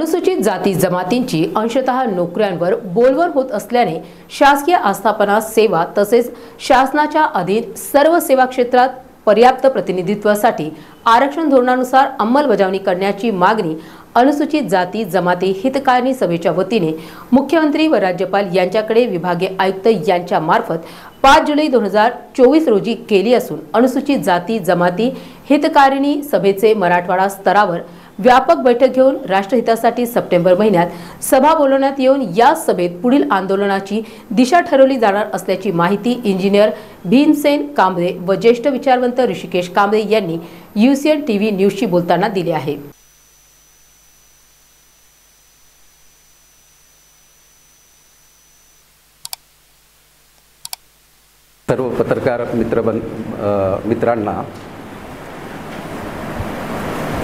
अनुसूचित जाती जमातींची अंशतः नोकऱ्यांवर बोलवर होत असल्याने शासकीय आस्थापना सेवा तसेच शासनाच्या अधीन सर्व सेवा क्षेत्रात पर्याप्त प्रतिनिधित्वासाठी आरक्षण धोरणानुसार अंमलबजावणी करण्याची मागणी अनुसूचित जाती जमाती हितकारिणी सभेच्या वतीने मुख्यमंत्री व राज्यपाल यांच्याकडे विभागीय आयुक्त यांच्या मार्फत पाच जुलै दोन हजार चोवीस रोजी केली असून अनुसूचित जाती जमाती हितकारिणी सभेचे मराठवाडा स्तरावर व्यापक बैठक घेऊन राष्ट्रहितासाठी सप्टेंबर महिन्यात सभा बोलवण्यात येऊन या सभेत पुढील आंदोलनाची दिशा ठरवली जाणार असल्याची माहिती इंजिनियर भीमसेन कांबळे व ज्येष्ठ विचारवंत ऋषिकेश कांबळे यांनी युसीएन टीव्ही न्यूजशी बोलताना दिली आहे. सर्व पत्रकार मित्र बन मित्रांना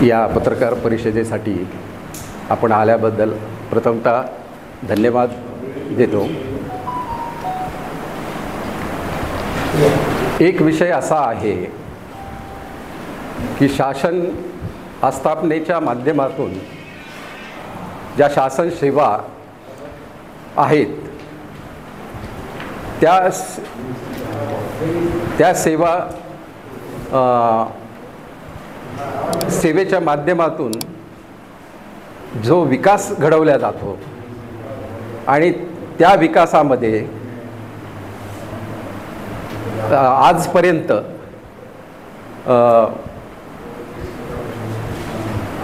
या पत्रकार परिषदेसाठी आपण आल्याबद्दल प्रथमतः धन्यवाद देतो. एक विषय असा आहे की शासन आस्थापनेच्या माध्यमातून ज्या शासन सेवा आहेत त्या त्या सेवा सेवेच्या माध्यमातून जो विकास घडवला जातो आणि त्या विकासामध्ये आजपर्यंत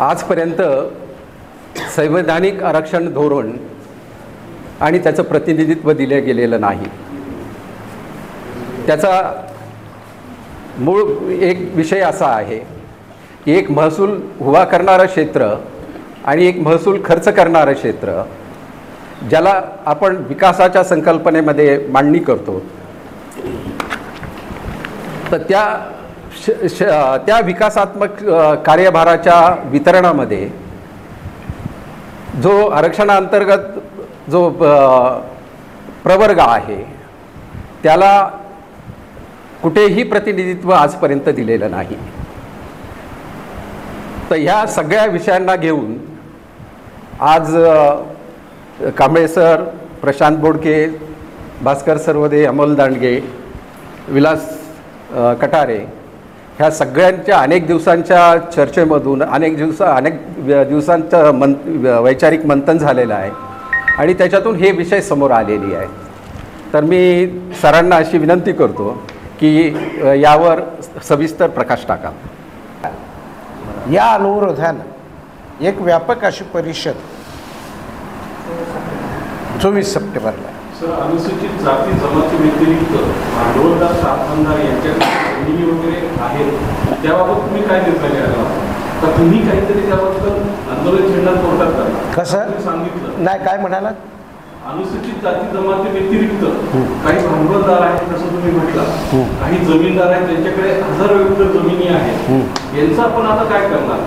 आजपर्यंत संवैधानिक आरक्षण धोरण आणि त्याचं प्रतिनिधित्व दिलं गेलेलं नाही. त्याचा मूळ एक विषय असा आहे एक महसूल हुवा करणारं क्षेत्र आणि एक महसूल खर्च करणारं क्षेत्र ज्याला आपण विकासाच्या संकल्पनेमध्ये मांडणी करतो. तर त्या श श त्या विकासात्मक कार्यभाराच्या वितरणामध्ये जो आरक्षणाअंतर्गत जो प्रवर्ग आहे त्याला कुठेही प्रतिनिधित्व आजपर्यंत दिलेलं नाही. तर ह्या सगळ्या विषयांना घेऊन आज कांबळे सर प्रशांत बोडके भास्कर सर्वदे अमोल दांडगे विलास कटारे ह्या सगळ्यांच्या अनेक दिवसांच्या चर्चेमधून अनेक दिवसा अनेक दिवसांचं मन वैचारिक मंथन झालेलं आहे आणि त्याच्यातून हे विषय समोर आलेली आहे. तर मी सरांना अशी विनंती करतो की यावर सविस्तर प्रकाश टाका. या अनुरोधानं एक व्यापक अशी परिषद चोवीस सप्टेंबरला. सर अनुसूचित जाती जमाती व्यतिरिक्त भांडवलदार कारखानदार यांच्याकडे जमिनी वगैरे आहेत. त्याबाबत तुम्ही काय निर्णय घ्यायला तर तुम्ही काहीतरी त्याबद्दल आंदोलन छेडणार कोर्टात करा कसं? सांगितलं. नाही काय म्हणाला अनुसूचित जाती जमाती व्यतिरिक्त काही भांडवलदार आहेत जसं तुम्ही म्हटलं. काही जमीनदार आहेत त्यांच्याकडे हजारो एकर जमिनी आहेत. यांचं आपण आता काय करणार?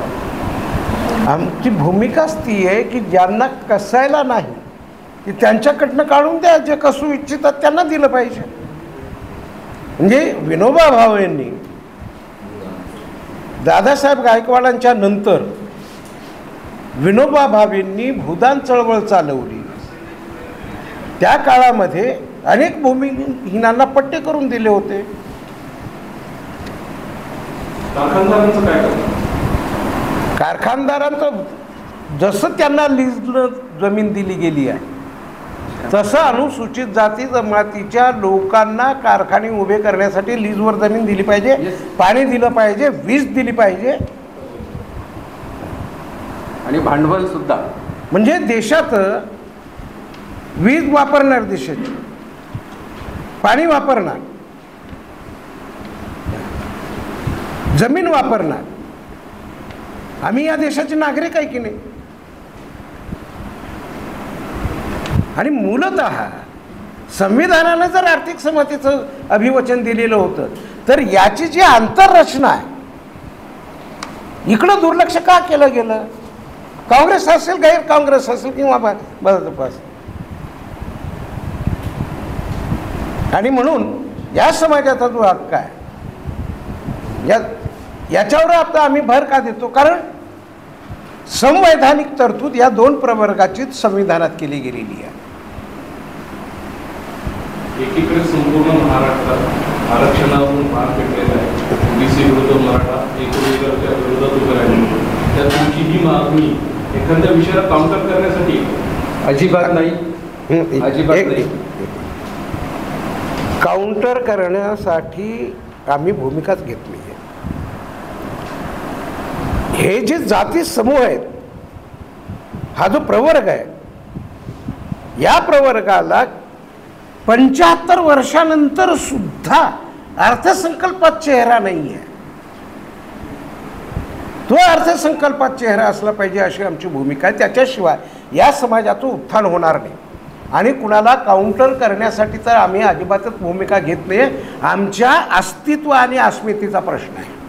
आमची भूमिकाच ती आहे की ज्यांना कसायला नाही की त्यांच्याकडनं काढून द्या जे कसू इच्छितात त्यांना दिलं पाहिजे. म्हणजे विनोबा भावेंनी दादासाहेब गायकवाडांच्या नंतर विनोबा भावेंनी भूदान चळवळ चालवली. त्या काळामध्ये अनेक भूमिहीनांना पट्टे करून दिले होते. कारखानदारांचं जसं त्यांना लीजनं जमीन दिली गेली आहे तसं अनुसूचित जाती जमातीच्या लोकांना कारखाने उभे करण्यासाठी लीजवर जमीन दिली पाहिजे पाणी दिलं पाहिजे वीज दिली पाहिजे. आणि भांडवल सुद्धा. म्हणजे देशात वीज वापरणार देशाची पाणी वापरणार. जमीन वापरणार. आम्ही या देशाचे नागरिक आहे की नाही? आणि मूलत संविधानानं जर आर्थिक समतेचं अभिवचन दिलेलं होतं तर याची जी आंतररचना आहे इकडं दुर्लक्ष का केलं गेलं? काँग्रेस असेल गैर काँग्रेस असेल किंवा भाजप असेल आणि म्हणून या समाजाचा जो हक्क आहे या याच्यावर आता आम्ही भर का देतो? कारण संवैधानिक तरतूद या दोन प्रवर्गाचीच संविधानात केली गेलेली आहे. एकीकडे संपूर्ण महाराष्ट्रात आरक्षणावरून भार पेटलेला आहे. ओबीसी विरुद्ध मराठा विरोधात उभे राहिले त्या तुमची ही मागणी एखाद्या विषयाला काउंटर करण्यासाठी अजिबात नाही. अजिबात नाही. काउंटर करण्यासाठी आम्ही भूमिकाच घेतली आहे हे जे जाती समूह आहेत हा जो प्रवर्ग आहे या प्रवर्गाला पंच्याहत्तर वर्षानंतर सुद्धा अर्थसंकल्पात चेहरा नाही आहे तो अर्थसंकल्पात चेहरा असला पाहिजे अशी आमची भूमिका आहे. त्याच्याशिवाय या समाजाचं उत्थान होणार नाही. आणि कुणाला काउंटर करण्यासाठी तर आम्ही अजिबातच भूमिका घेत नाही. आमच्या अस्तित्व आणि अस्मितेचा प्रश्न आहे.